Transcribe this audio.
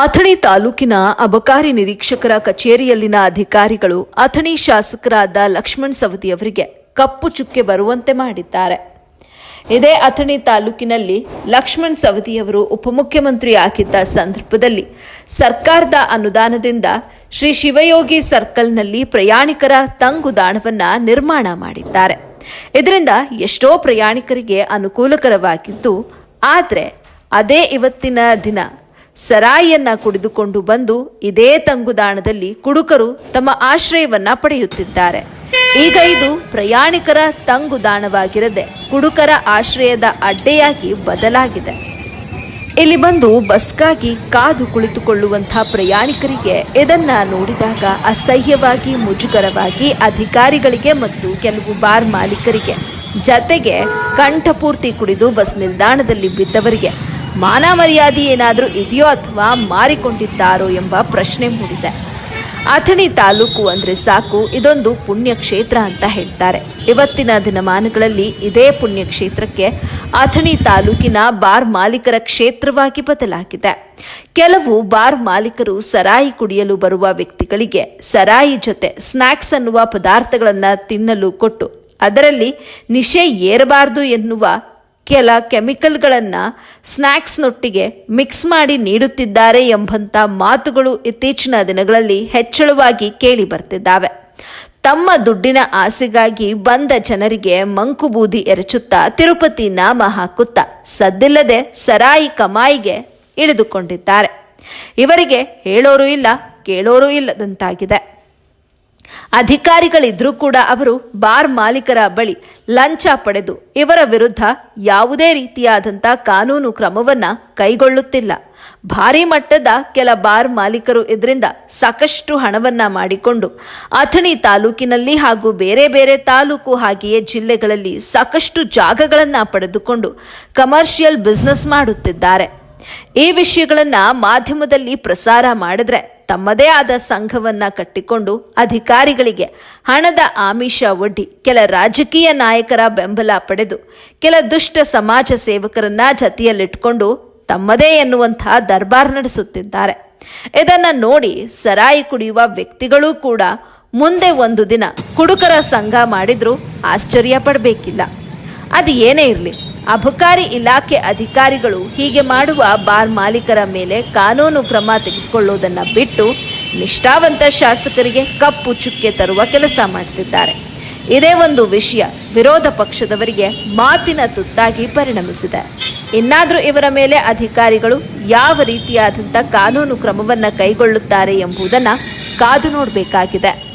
ಅಥಣಿ ತಾಲೂಕಿನ ಅಬಕಾರಿ ನಿರೀಕ್ಷಕರ ಕಚೇರಿಯಲ್ಲಿನ ಅಧಿಕಾರಿಗಳು ಅಥಣಿ ಶಾಸಕರಾದ ಲಕ್ಷ್ಮಣ್ ಸವದಿಯವರಿಗೆ ಕಪ್ಪು ಚುಕ್ಕೆ ಬರುವಂತೆ ಮಾಡಿದ್ದಾರೆ. ಇದೇ ಅಥಣಿ ತಾಲೂಕಿನಲ್ಲಿ ಲಕ್ಷ್ಮಣ್ ಸವದಿಯವರು ಉಪಮುಖ್ಯಮಂತ್ರಿ ಆಗಿದ್ದ ಸಂದರ್ಭದಲ್ಲಿ ಸರ್ಕಾರದ ಅನುದಾನದಿಂದ ಶ್ರೀ ಶಿವಯೋಗಿ ಸರ್ಕಲ್ನಲ್ಲಿ ಪ್ರಯಾಣಿಕರ ತಂಗುದಾಣವನ್ನು ನಿರ್ಮಾಣ ಮಾಡಿದ್ದಾರೆ. ಇದರಿಂದ ಎಷ್ಟೋ ಪ್ರಯಾಣಿಕರಿಗೆ ಅನುಕೂಲಕರವಾಗಿದ್ದು, ಆದರೆ ಅದೇ ಇವತ್ತಿನ ದಿನ ಸರಾಯಿಯನ್ನ ಕುಡಿದುಕೊಂಡು ಬಂದು ಇದೇ ತಂಗುದಾಣದಲ್ಲಿ ಕುಡುಕರು ತಮ್ಮ ಆಶ್ರಯವನ್ನ ಪಡೆಯುತ್ತಿದ್ದಾರೆ. ಈಗ ಇದು ಪ್ರಯಾಣಿಕರ ತಂಗುದಾಣವಾಗಿರದೆ ಕುಡುಕರ ಆಶ್ರಯದ ಅಡ್ಡೆಯಾಗಿ ಬದಲಾಗಿದೆ. ಇಲ್ಲಿ ಬಂದು ಬಸ್ಗಾಗಿ ಕಾದು ಕುಳಿತುಕೊಳ್ಳುವಂಥ ಪ್ರಯಾಣಿಕರಿಗೆ ಇದನ್ನ ನೋಡಿದಾಗ ಅಸಹ್ಯವಾಗಿ, ಮುಜುಗರವಾಗಿ ಅಧಿಕಾರಿಗಳಿಗೆ ಮತ್ತು ಕೆಲವು ಬಾರ್ ಮಾಲೀಕರಿಗೆ ಜತೆಗೆ ಕಂಠಪೂರ್ತಿ ಕುಡಿದು ಬಸ್ ನಿಲ್ದಾಣದಲ್ಲಿ ಬಿದ್ದವರಿಗೆ ಮಾನ ಮರ್ಯಾದೆ ಏನಾದರೂ ಇದೆಯೋ ಅಥವಾ ಮಾರಿಕೊಂಡಿದ್ದಾರೋ ಎಂಬ ಪ್ರಶ್ನೆ ಮೂಡಿದೆ. ಅಥಣಿ ತಾಲೂಕು ಅಂದರೆ ಸಾಕು, ಇದೊಂದು ಪುಣ್ಯಕ್ಷೇತ್ರ ಅಂತ ಹೇಳ್ತಾರೆ. ಇವತ್ತಿನ ದಿನಮಾನಗಳಲ್ಲಿ ಇದೇ ಪುಣ್ಯಕ್ಷೇತ್ರಕ್ಕೆ ಅಥಣಿ ತಾಲೂಕಿನ ಬಾರ್ ಮಾಲೀಕರ ಕ್ಷೇತ್ರವಾಗಿ ಬದಲಾಗಿದೆ. ಕೆಲವು ಬಾರ್ ಮಾಲೀಕರು ಸರಾಯಿ ಕುಡಿಯಲು ಬರುವ ವ್ಯಕ್ತಿಗಳಿಗೆ ಸರಾಯಿ ಜೊತೆ ಸ್ನ್ಯಾಕ್ಸ್ ಅನ್ನುವ ಪದಾರ್ಥಗಳನ್ನು ತಿನ್ನಲು ಕೊಟ್ಟು ಅದರಲ್ಲಿ ನಿಶೆ ಏರಬಾರದು ಎನ್ನುವ ಕೆಲ ಕೆಮಿಕಲ್ಗಳನ್ನು ಸ್ನ್ಯಾಕ್ಸ್ನೊಟ್ಟಿಗೆ ಮಿಕ್ಸ್ ಮಾಡಿ ನೀಡುತ್ತಿದ್ದಾರೆ ಎಂಬಂಥ ಮಾತುಗಳು ಇತ್ತೀಚಿನ ದಿನಗಳಲ್ಲಿ ಹೆಚ್ಚಳವಾಗಿ ಕೇಳಿ ಬರ್ತಿದ್ದಾವೆ. ತಮ್ಮ ದುಡ್ಡಿನ ಆಸೆಗಾಗಿ ಬಂದ ಜನರಿಗೆ ಮಂಕುಬೂದಿ ಎರಚುತ್ತಾ ತಿರುಪತಿ ನಾಮ ಹಾಕುತ್ತಾ ಸದ್ದಿಲ್ಲದೆ ಸರಾಯಿ ಕಮಾಯಿಗೆ ಇಳಿದುಕೊಂಡಿದ್ದಾರೆ. ಇವರಿಗೆ ಹೇಳೋರು ಇಲ್ಲ, ಕೇಳೋರು ಇಲ್ಲದಂತಾಗಿದೆ. ಅಧಿಕಾರಿಗಳಿದ್ರೂ ಕೂಡ ಅವರು ಬಾರ್ ಮಾಲೀಕರ ಬಳಿ ಲಂಚ ಪಡೆದು ಇವರ ವಿರುದ್ಧ ಯಾವುದೇ ರೀತಿಯಾದಂಥ ಕಾನೂನು ಕ್ರಮವನ್ನ ಕೈಗೊಳ್ಳುತ್ತಿಲ್ಲ. ಭಾರಿ ಮಟ್ಟದ ಕೆಲ ಬಾರ್ ಮಾಲೀಕರು ಇದರಿಂದ ಸಾಕಷ್ಟು ಹಣವನ್ನ ಮಾಡಿಕೊಂಡು ಅಥಣಿ ತಾಲೂಕಿನಲ್ಲಿ ಹಾಗೂ ಬೇರೆ ಬೇರೆ ತಾಲೂಕು ಹಾಗೆಯೇ ಜಿಲ್ಲೆಗಳಲ್ಲಿ ಸಾಕಷ್ಟು ಜಾಗಗಳನ್ನು ಪಡೆದುಕೊಂಡು ಕಮರ್ಷಿಯಲ್ ಬಿಸ್ನೆಸ್ ಮಾಡುತ್ತಿದ್ದಾರೆ. ಈ ವಿಷಯಗಳನ್ನ ಮಾಧ್ಯಮದಲ್ಲಿ ಪ್ರಸಾರ ಮಾಡಿದ್ರೆ ತಮ್ಮದೇ ಆದ ಸಂಘವನ್ನ ಕಟ್ಟಿಕೊಂಡು ಅಧಿಕಾರಿಗಳಿಗೆ ಹಣದ ಆಮಿಷ ಒಡ್ಡಿ ಕೆಲ ರಾಜಕೀಯ ನಾಯಕರ ಬೆಂಬಲ ಪಡೆದು ಕೆಲ ದುಷ್ಟ ಸಮಾಜ ಸೇವಕರನ್ನ ಜತೆಯಲ್ಲಿಟ್ಕೊಂಡು ತಮ್ಮದೇ ಎನ್ನುವಂತಹ ದರ್ಬಾರ್ ನಡೆಸುತ್ತಿದ್ದಾರೆ. ಇದನ್ನ ನೋಡಿ ಸರಾಯಿ ಕುಡಿಯುವ ವ್ಯಕ್ತಿಗಳೂ ಕೂಡ ಮುಂದೆ ಒಂದು ದಿನ ಕುಡುಕರ ಸಂಘ ಮಾಡಿದ್ರೂ ಆಶ್ಚರ್ಯ ಪಡಬೇಕಿಲ್ಲ. ಅದು ಏನೇ ಇರಲಿ ಅಬಕಾರಿ ಇಲಾಖೆ ಅಧಿಕಾರಿಗಳು ಹೀಗೆ ಮಾಡುವ ಬಾರ್ ಮಾಲೀಕರ ಮೇಲೆ ಕಾನೂನು ಕ್ರಮ ತೆಗೆದುಕೊಳ್ಳುವುದನ್ನು ಬಿಟ್ಟು ನಿಷ್ಠಾವಂತ ಶಾಸಕರಿಗೆ ಕಪ್ಪು ಚುಕ್ಕೆ ತರುವ ಕೆಲಸ ಮಾಡ್ತಿದ್ದಾರೆ. ಇದೇ ಒಂದು ವಿಷಯ ವಿರೋಧ ಪಕ್ಷದವರಿಗೆ ಮಾತಿನ ತುತ್ತಾಗಿ ಪರಿಣಮಿಸಿದೆ. ಇನ್ನಾದರೂ ಇವರ ಮೇಲೆ ಅಧಿಕಾರಿಗಳು ಯಾವ ರೀತಿಯಾದಂಥ ಕಾನೂನು ಕ್ರಮವನ್ನು ಕೈಗೊಳ್ಳುತ್ತಾರೆ ಎಂಬುದನ್ನು ಕಾದು ನೋಡಬೇಕಾಗಿದೆ.